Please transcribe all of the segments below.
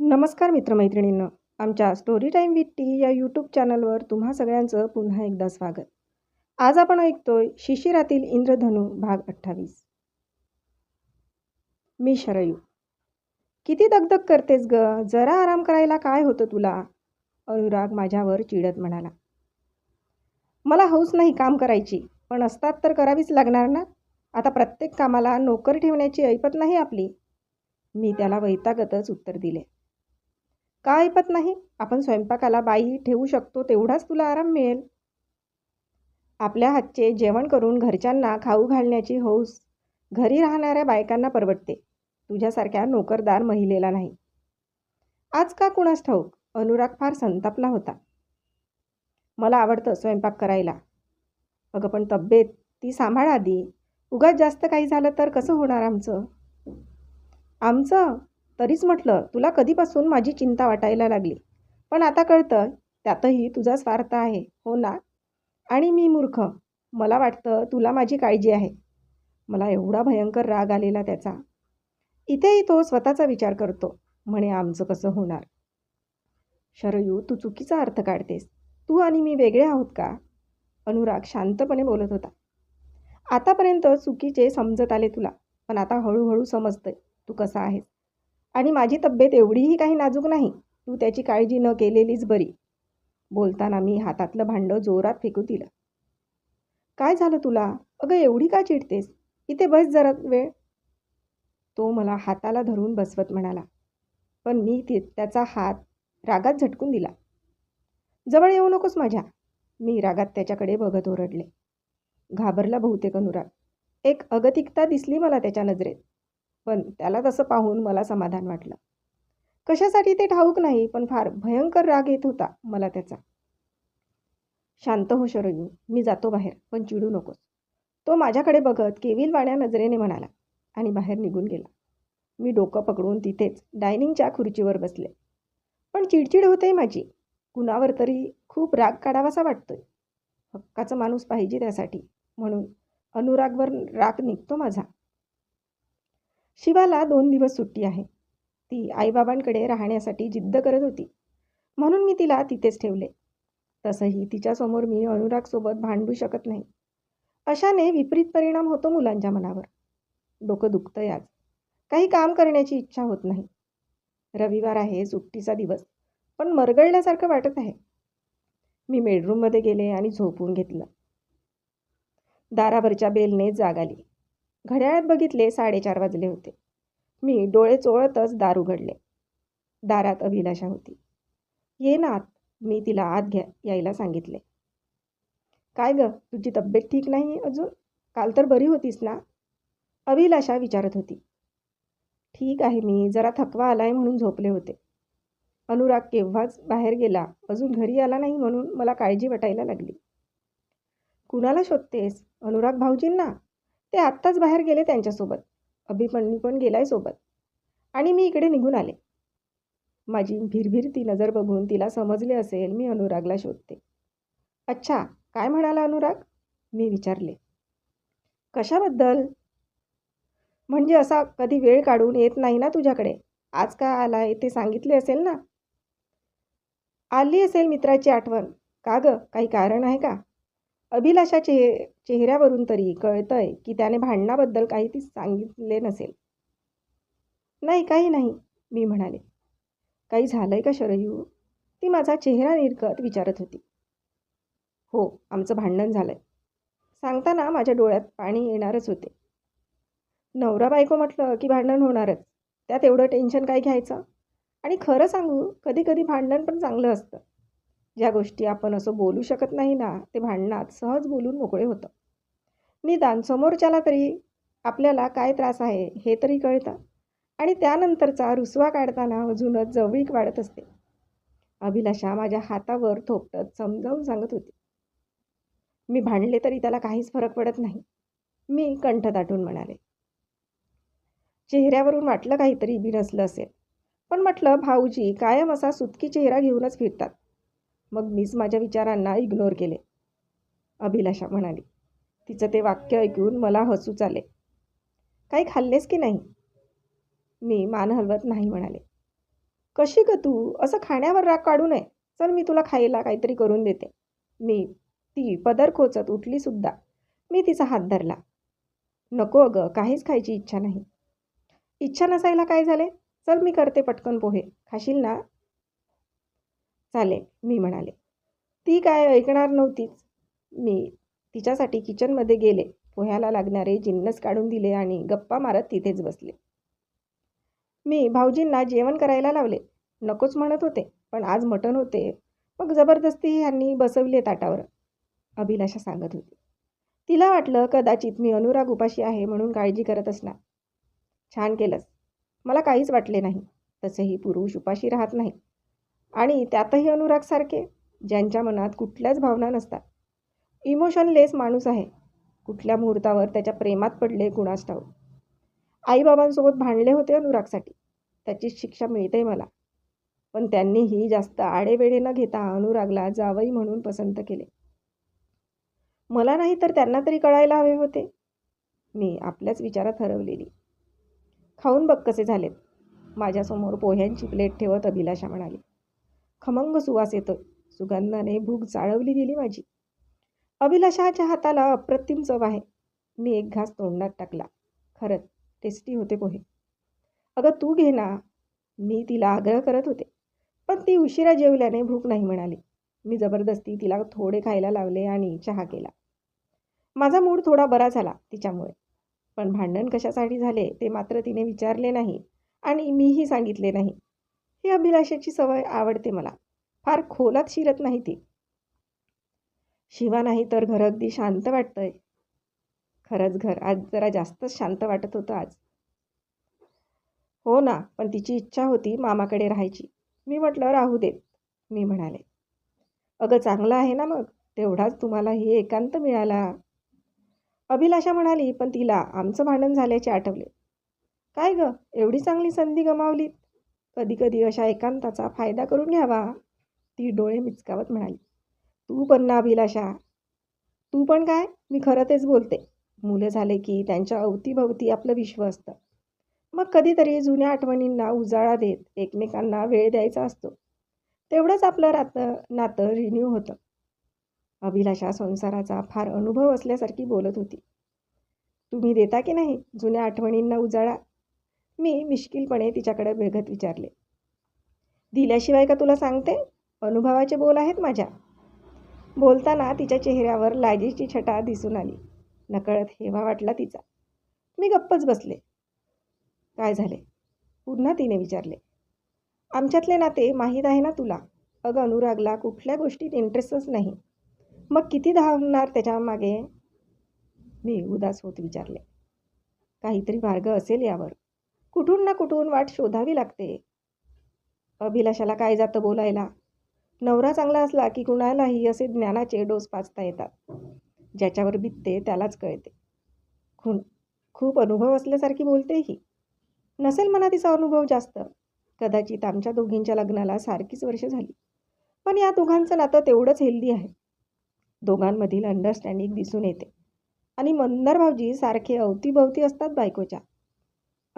नमस्कार मित्रमैत्रिणींनो. आमच्या स्टोरी टाईम विथ टी या यूट्यूब चॅनलवर तुम्हा सगळ्यांचं पुन्हा एकदा स्वागत. आज आपण ऐकतोय शिशिरातील इंद्रधनू भाग अठ्ठावीस. मी शरयू. किती दगदग करतेस ग? जरा आराम करायला काय होतं तुला? अनुराग माझ्यावर चिडत म्हणाला. मला हौस नाही काम करायची पण असतात तर करावीच लागणार ना? आता प्रत्येक कामाला नोकर ठेवण्याची ऐपत नाही आपली. मी त्याला वैतागतच उत्तर दिले. का ऐपत नाही? आपण स्वयंपाकाला बाई ठेवू शकतो तेवढाच तुला आराम मिळेल. आपल्या हातचे जेवण करून घरच्यांना खाऊ घालण्याची हौस घरी राहणाऱ्या बायकांना परवडते. तुझ्यासारख्या नोकरदार महिलेला नाही. आज का कुणास ठाऊक? अनुराग फार संतापला होता. मला आवडतं स्वयंपाक करायला. अगं पण तब्येत ती सांभाळ आधी. उगाच जास्त काही झालं तर कसं होणार आमचं? आमचं? तरीच म्हटलं तुला कधीपासून माझी चिंता वाटायला लागली? पण आता कळतं त्यातही तुझा स्वार्थ आहे हो ना? आणि मी मूर्ख. मला वाटतं तुला माझी काळजी आहे. मला एवढा भयंकर राग आलेला त्याचा. इथेही तो स्वतःचा विचार करतो म्हणे आमचं कसं होणार? शरयू तू चुकीचा अर्थ काढतेस. तू आणि मी वेगळे आहोत का? अनुराग शांतपणे बोलत होता. आतापर्यंत चुकीचे समजत आले तुला पण आता हळूहळू समजतंय. तू कसा आहेस? आणि माझी तब्येत एवढीही काही नाजूक नाही. तू त्याची काळजी न केलेलीच बरी. बोलताना मी हातातलं भांडं जोरात फेकू दिलं. काय झालं तुला? अगं एवढी का चिडतेस? इथे बस जरा वेळ. तो मला हाताला धरून बसवत म्हणाला. पण मी ते त्याचा हात रागात झटकून दिला. जवळ येऊ नकोस माझ्या. मी रागात त्याच्याकडे बघत ओरडले. घाबरला बहुतेक अनुराग. एक अगतिकता दिसली मला त्याच्या नजरेत. पण त्याला तसं पाहून मला समाधान वाटलं. कशासाठी ते ठाऊक नाही पण फार भयंकर राग येत होता मला त्याचा. शांत हो शरयू. मी जातो बाहेर पण चिडू नकोस. तो माझ्याकडे बघत केविलवाण्या नजरेने म्हणाला आणि बाहेर निघून गेला. मी डोकं पकडून तिथेच डायनिंगच्या खुर्चीवर बसले. पण चिडचिड होते माझी. कुणावर तरी खूप राग काढावासा वाटतोय. हक्काचा माणूस पाहिजे त्यासाठी म्हणून अनुरागवर राग निघतो माझा. शिवाला दोन दिवस सुट्टी आहे. ती आईबाबांकडे राहण्यासाठी जिद्द करत होती. म्हणून मी तिला तिथेच ठेवले. तसंही तिच्यासमोर मी अनुरागसोबत भांडू शकत नाही. अशाने विपरीत परिणाम होतो मुलांच्या मनावर. डोकं दुखतं आज. काही काम करण्याची इच्छा होत नाही. रविवार आहे सुट्टीचा दिवस पण मरगळल्यासारखं वाटत आहे. मी बेडरूममध्ये गेले आणि झोपून घेतलं. दारावरच्या बेलने जाग आली. घड्याळात बघितले साडेचार वाजले होते. मी डोळे चोळतच दार उघडले. दारात अभिलाषा होती. ये ना आत मी तिला आत घ्या यायला सांगितले. काय ग तुझी तब्येत ठीक नाही अजून? काल तर बरी होतीस ना? अभिलाषा विचारत होती. ठीक आहे मी जरा थकवा आलाय म्हणून झोपले होते. अनुराग केव्हाच बाहेर गेला अजून घरी आला नाही म्हणून मला काळजी वाटायला लागली. कुणाला शोधतेस? अनुराग भाऊजींना? ते आत्ताच बाहेर गेले त्यांच्यासोबत. अभिमन्यू पण गेलाय सोबत. आणि मी इकडे निघून आले. माझी भिरभिरती नजर बघून तिला समजले असेल मी अनुरागला शोधते. अच्छा काय म्हणाला अनुराग? मी विचारले. कशाबद्दल? म्हणजे असा कधी वेळ काढून येत नाही ना तुझ्याकडे? आज का आला ते सांगितले असेल ना? आली असेल मित्राची आठवण. का गं? काही कारण आहे का? अभिलाषाचे चेहऱ्यावरून तरी कळतंय की त्याने भांडणाबद्दल काही ती सांगितले नसेल. नाही काही नाही मी म्हणाले. काही झालंय का शरयू? ती माझा चेहरा निरकत विचारत होती. हो आमचं भांडण झालंय. सांगताना माझ्या डोळ्यात पाणी येणारच होते. नवरा बायको म्हटलं की भांडण होणारच. त्यात एवढं टेन्शन काय घ्यायचं? आणि खरं सांगू कधी कधी भांडण पण चांगलं असतं. ज्या गोष्टी आपण असं बोलू शकत नाही ना ते भांडणात सहज बोलून मोकळे होतं. निदान समोरच्याला तरी आपल्याला काय त्रास आहे हे तरी कळतं आणि त्यानंतरचा रुसवा काढताना अजूनच जवळीक वाढत असते. अभिलाषा माझ्या हातावर थोपटत समजावून सांगत होती. मी भांडले तरी त्याला काहीच फरक पडत नाही मी कंठ दाटून म्हणाले. चेहऱ्यावरून वाटलं काहीतरी बिनसलं असेल पण म्हटलं भाऊजी कायम असा सुतकी चेहरा घेऊनच फिरतात. मग मीच माझ्या विचारांना इग्नोर केले. अभिलाषा म्हणाली तिचं ते वाक्य ऐकून मला हसूच आले काही खाल्लेस की नाही? मी मान हलवत नाही म्हणाले. कशी ग तू? असं खाण्यावर राग काढू नये. चल मी तुला खायला काहीतरी करून देते. मी ती पदर खोचत उठलीसुद्धा मी तिचा हात धरला. नको अगं काहीच खायची इच्छा नाही. इच्छा नसायला काय झाले? चल मी करते पटकन पोहे. खाशील ना? चालेल मी म्हणाले. ती काय ऐकणार नव्हतीच. मी तिच्यासाठी किचनमध्ये गेले पोह्याला लागणारे जिन्नस काढून दिले आणि गप्पा मारत तिथेच बसले. मी भाऊजींना जेवण करायला लावले. नकोच म्हणत होते पण आज मटण होते. मग जबरदस्ती ह्यांनी बसवले ताटावर. अभिलाषा सांगत होती. तिला वाटलं कदाचित मी अनुराग उपाशी आहे म्हणून काळजी करत असणार. छान केलंस. मला काहीच वाटले नाही. तसेही पुरुष उपाशी राहत नाही. आणि त्यातही अनुरागसारखे ज्यांच्या मनात कुठल्याच भावना नसतात. इमोशनलेस माणूस आहे. कुठल्या मुहूर्तावर त्याच्या प्रेमात पडले कुणास आईबाबांसोबत भांडले होते अनुरागसाठी. त्याची शिक्षा मिळते मला. पण त्यांनीही जास्त आडेवेडे न घेता अनुरागला जावई म्हणून पसंत केले. मला नाही तर त्यांना तरी कळायला हवे होते. मी आपल्याच विचारात हरवलेली. खाऊन बघ कसे झालेत. माझ्यासमोर पोह्यांची प्लेट ठेवत अभिलाषा म्हणाली. खमंग सुवास येतो. सुगंधाने भूक जाळवली गेली माझी. अभिलाषाच्या हाताला अप्रतिम चव आहे. मी एक घास तोंडात टाकला. खरंच टेस्टी होते पोहे. अगं तू घे ना. मी तिला आग्रह करत होते. पण ती उशिरा जेवल्याने भूक नाही म्हणाली. मी जबरदस्ती तिला थोडे खायला लावले आणि चहा केला. माझा मूड थोडा बरा झाला तिच्यामुळे. पण भांडण कशासाठी झाले ते मात्र तिने विचारले नाही आणि मीही सांगितले नाही. ही अभिलाषेची सवय आवडते मला. फार खोलात शिरत नाही ती. शिवा नाही तर घर अगदी शांत वाटतंय. खरंच घर आज जरा जास्तच शांत वाटत होतं आज. हो ना पण तिची इच्छा होती मामाकडे राहायची. मी म्हटलं राहू देत मी म्हणाले. अगं चांगलं आहे ना मग. तेवढाच तुम्हाला ही एकांत मिळाला. अभिलाषा म्हणाली पण तिला आमचं भांडण झाल्याचे आठवले. काय गं? एवढी चांगली संधी गमावलीत. कधी कधी अशा एकांताचा फायदा करून घ्यावा. ती डोळे मिचकावत म्हणाली तू पण ना अभिलाषा. तू पण काय? मी खरं तेच बोलते. मुलं झाले की त्यांच्या अवतीभवती आपलं विश्व असतं. मग कधीतरी जुन्या आठवणींना उजाळा देत एकमेकांना वेळ द्यायचा असतो. तेवढंच आपलं रातं नातं रिन्यू होतं. अभिलाषा संसाराचा फार अनुभव असल्यासारखी बोलत होती. तुम्ही देता की नाही जुन्या आठवणींना उजाळा? मी मिश्किलपणे तिच्याकडे बघत विचारले. दिल्याशिवाय का तुला सांगते? अनुभवाचे बोल आहेत माझ्या. बोलताना तिच्या चेहऱ्यावर लाजीची छटा दिसून आली. नकळत हेवा वाटला तिचा. मी गप्पच बसले. काय झाले? पुन्हा तिने विचारले. आमच्यातले नाते माहीत आहे ना तुला? अगं अनुरागला कुठल्या गोष्टीत इंटरेस्टच नाही. मग किती धावणार त्याच्यामागे? मी उदास होत विचारले. काहीतरी मार्ग असेल यावर. कुठून ना कुठून वाट शोधावी लागते. अभिलाषाला काय जातं बोलायला? नवरा चांगला असला की कुणालाही असे ज्ञानाचे डोस पाचता येतात. ज्याच्यावर बितते त्यालाच कळते. खून खूप अनुभव असल्यासारखी बोलतेही नसेल म्हणा तिचा अनुभव जास्त. कदाचित आमच्या दोघींच्या लग्नाला सारखीच वर्ष झाली. पण या दोघांचं नातं तेवढंच हेल्दी आहे. दोघांमधील अंडरस्टँडिंग दिसून येते. आणि मंदर भाऊजी सारखे अवतीभवती असतात बायकोच्या.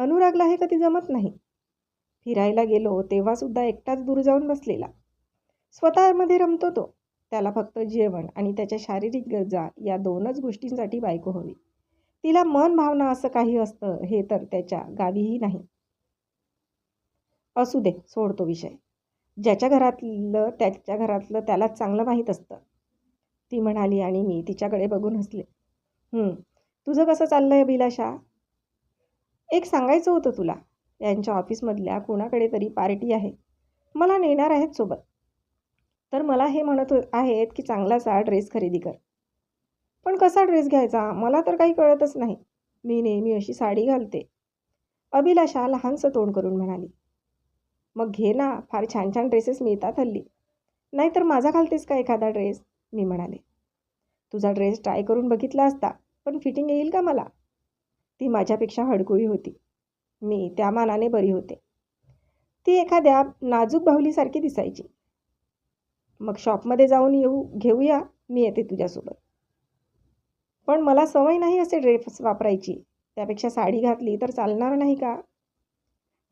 अनुरागला हे कधी जमत नाही? फिरायला गेलो तेव्हासुद्धा एकटाच दूर जाऊन बसलेला. स्वतःमध्ये रमतो तो. त्याला फक्त जेवण आणि त्याच्या शारीरिक गरजा या दोनच गोष्टींसाठी बायको हवी. तिला मन भावना असं काही असतं हे तर त्याच्या गावीही नाही. असू दे सोडतो विषय. ज्याच्या घरातलं त्याच्या घरातलं त्याला चांगलं माहीत असतं. ती म्हणाली आणि मी तिच्याकडे बघून हसले. तुझं कसं चाललं आहे अभिलाषा? एक सांगायचं होतं तुला यांच्या ऑफिसमधल्या कोणाकडे तरी पार्टी आहे. मला नेणार आहेत सोबत. तर मला हे म्हणत आहेत की चांगलाचा ड्रेस खरेदी कर. पण कसा ड्रेस घ्यायचा मला तर काही कळतच नाही. मी नेहमी अशी साडी घालते. अभिलाषा लहानसं तोंड करून म्हणाली. मग घे ना फार छान छान ड्रेसेस मिळतात हल्ली. नाहीतर माझा घालतेस का एखादा ड्रेस? मी म्हणाले. तुझा ड्रेस ट्राय करून बघितला असता पण फिटिंग येईल का मला? ती माझ्यापेक्षा हडकुळी होती. मी त्या मानाने बरी होते. ती एखाद्या नाजूक बाहुलीसारखी दिसायची. मग शॉपमध्ये जाऊन येऊ घेऊया मी येते तुझ्यासोबत. पण मला सवय नाही असे ड्रेस वापरायची. त्यापेक्षा साडी घातली तर चालणार नाही का?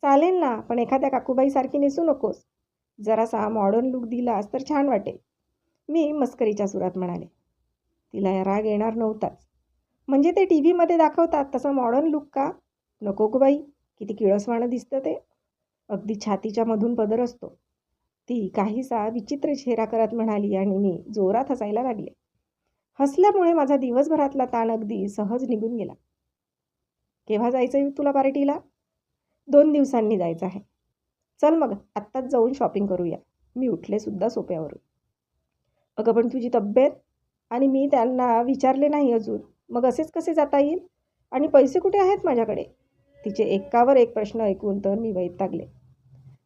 चालेल ना पण एखाद्या काकूबाईसारखी नेसू नकोस. जरासा मॉडर्न लुक दिलास तर छान वाटेल. मी मस्करीच्या सुरात म्हणाले. तिला राग येणार नव्हताच. म्हणजे ते टी व्हीमध्ये दाखवतात तसं मॉडर्न लुक का? नको गो बाई किती किळसवाणं दिसतं ते. अगदी छातीच्या मधून पदर असतो. ती काहीसा विचित्र चेहरा करत म्हणाली आणि मी जोरात हसायला लागले. हसल्यामुळे माझा दिवसभरातला ताण अगदी सहज निघून गेला. केव्हा जायचं आहे तुला पार्टीला? दोन दिवसांनी जायचं आहे. चल मग आत्ताच जाऊन शॉपिंग करूया. मी उठले सुद्धा सोप्यावरून. अगं पण तुझी तब्येत? आणि मी त्यांना विचारले नाही अजून. मग असेच कसे जाता येईल? आणि पैसे कुठे आहेत माझ्याकडे? तिचे एकावर एक प्रश्न ऐकून तर मी वैतागले.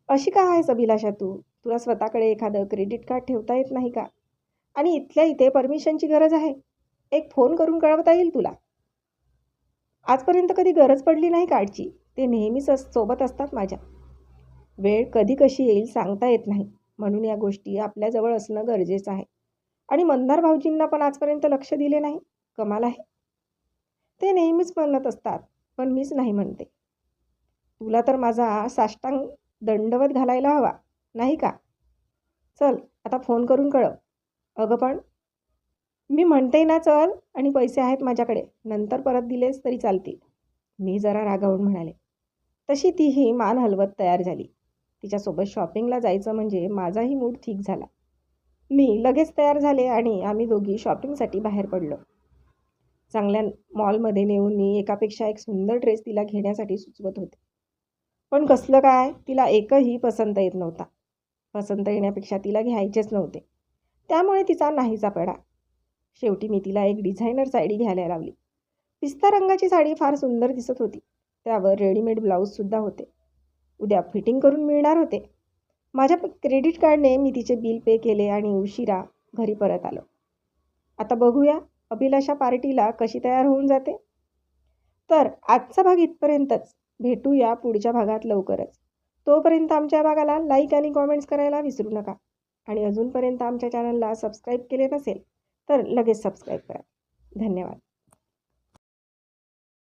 अशी का आहेस अभिलाषा तू? तुला स्वतःकडे एखादं क्रेडिट कार्ड ठेवता येत नाही का? आणि इथल्या इथे परमिशनची गरज आहे. एक फोन करून कळवता येईल तुला. आजपर्यंत कधी गरज पडली नाही कार्डची. ते नेहमीच सोबत असतात माझ्या. वेळ कधी कशी येईल सांगता येत नाही. म्हणून या गोष्टी आपल्याजवळ असणं गरजेचं आहे. आणि मंदार भाऊजींना पण आजपर्यंत लक्ष दिले नाही. कमाल आहे. ते नेहमीच म्हणत असतात पण मीच नाही म्हणते. तुला तर माझा साष्टांग दंडवत घालायला हवा नाही का? चल आता फोन करून कळव. अगं पण. मी म्हणते ना चल आणि पैसे आहेत माझ्याकडे. नंतर परत दिलेस तरी चालतील. मी जरा रागावून म्हणाले. तशी तीही मान हलवत तयार झाली. तिच्यासोबत शॉपिंगला जायचं म्हणजे माझाही मूड ठीक झाला. मी लगेच तयार झाले आणि आम्ही दोघी शॉपिंगसाठी बाहेर पडलो. चांगल्या मॉलमध्ये नेऊन मी एकापेक्षा एक सुंदर ड्रेस तिला घेण्यासाठी सुचवत होते. पण कसलं काय तिला एकही पसंत येत नव्हता. पसंत येण्यापेक्षा तिला घ्यायचेच नव्हते. त्यामुळे तिचा नाहीचा पडा. शेवटी मी तिला एक डिझायनर साडी घ्यायला लावली. पिस्ता रंगाची साडी फार सुंदर दिसत होती. त्यावर रेडीमेड ब्लाऊजसुद्धा होते. उद्या फिटिंग करून मिळणार होते. माझ्या क्रेडिट कार्डने मी तिचे बिल पे केले आणि उशिरा घरी परत आलो. आता बघूया अभिलाषा पार्टीला कशी तयार होऊन जाते? तर आजचा भाग इथपर्यंतच. भेटूया पुढच्या भागात लवकरच. तोपर्यंत आमच्या भागाला लाईक आणि कॉमेंट्स करायला विसरू नका. आणि अजूनपर्यंत आमच्या चॅनलला सबस्क्राईब केले नसेल तर लगेच सबस्क्राईब करा. धन्यवाद.